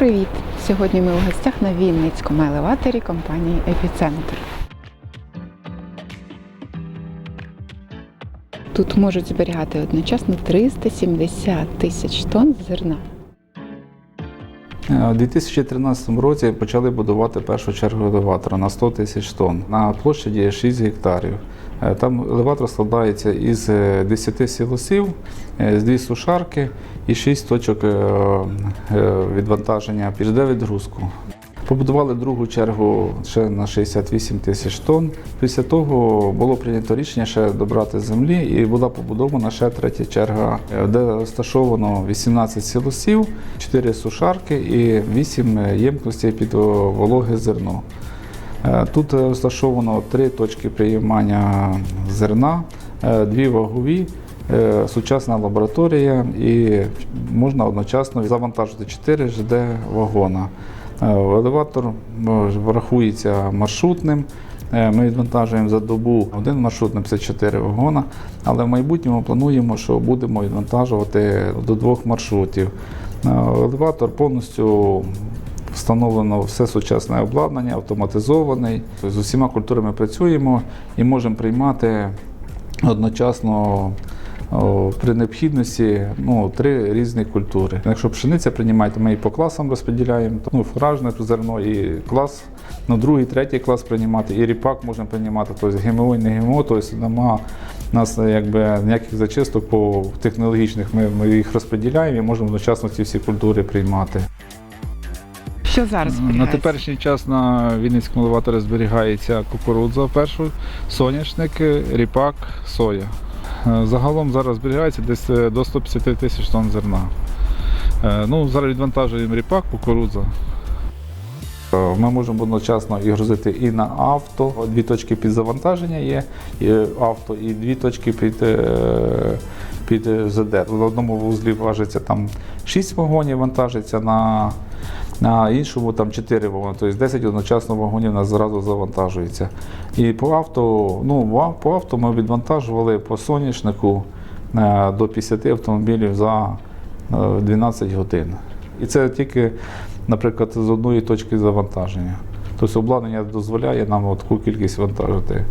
привіт! Сьогодні ми у гостях на Вінницькому елеваторі компанії Епіцентр. Тут можуть зберігати одночасно 370 тисяч тонн зерна. У 2013 році почали будувати першу чергу елеватора на 100 тисяч тонн на площаді 6 гектарів. Е, Там елеватор складається із е, 10 сілосів, е, з 2 сушарки і 6 точок е, е, відвантаження під відгрузку. Побудували другу чергу ще на 68 тисяч тонн. Після того було прийнято рішення ще добрати землі, і була побудована ще третя черга, е, де розташовано 18 сілосів, 4 сушарки і 8 ємкостей під вологе зерно. Е, Тут е, розташовано три точки приймання зерна, е, дві вагові, сучасна лабораторія і можна одночасно завантажити 4 ЖД вагона. Елеватор е, рахується маршрутним. Ми відвантажуємо за добу один маршрут на 54 вагона, але в майбутньому плануємо, що будемо відвантажувати до двох маршрутів. Елеватор повністю встановлено все сучасне обладнання, автоматизований. З усіма культурами працюємо і можемо приймати одночасно при необхідності ну, три різні культури. Якщо пшениця приймає, то ми і по класам розподіляємо. Ну, фуражне зерно і клас, ну, другий, третій клас приймати, і ріпак можемо приймати, тобто ГМО і не ГМО, тобто нема у нас якби, ніяких зачисток по технологічних. Ми, ми їх розподіляємо і можемо одночасно ці всі культури приймати. Що зараз На теперішній час на Вінницькому елеваторі зберігається кукурудза першу, соняшник, ріпак, соя. Е, Загалом зараз зберігається десь е, до 150 тисяч тонн зерна. Е, Ну, зараз відвантажуємо ріпак, кукурудза. Ми можемо одночасно і грузити і на авто. Дві точки під завантаження є і авто, і дві точки під, під ЗД. В одному вузлі важиться там 6 вагонів, вантажиться на, на іншому там 4 вагони. Тобто 10 одночасно вагонів у нас зразу завантажується. І по авто, ну, по авто ми відвантажували по соняшнику е, до 50 автомобілів за е, 12 годин. І це тільки, наприклад, з одної точки завантаження. Тобто обладнання дозволяє нам таку кількість вантажити.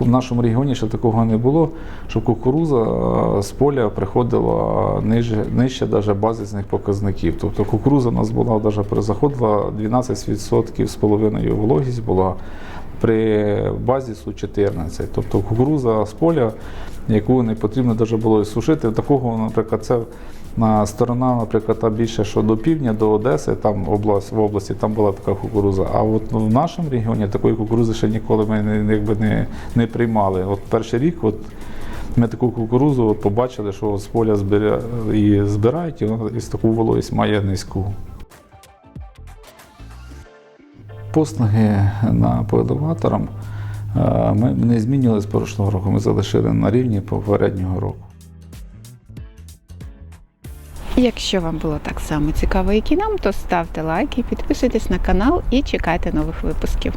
В нашому регіоні ще такого не було, щоб кукуруза е, з поля приходила нижче нижче даже базисних показників. Тобто кукуруза у нас була даже перезаходила 12% з половиною вологість була при базісу 14. Тобто кукуруза з поля, яку не потрібно даже було і сушити. Такого, наприклад, це на сторона, наприклад, та більше, що до півдня, до Одеси, там область, в області там була така кукуруза. А от в нашому регіоні такої кукурузи ще ніколи ми не, якби не, не приймали. От перший рік от, ми таку кукурузу побачили, що з поля збиря, її збирають, і вона із таку вологість має низьку. Послуги на поелеваторам е, ми не змінювали з прошлого року, ми залишили на рівні попереднього року. Якщо вам було так само цікаво, як і нам, то ставте лайки, підписуйтесь на канал і чекайте нових випусків.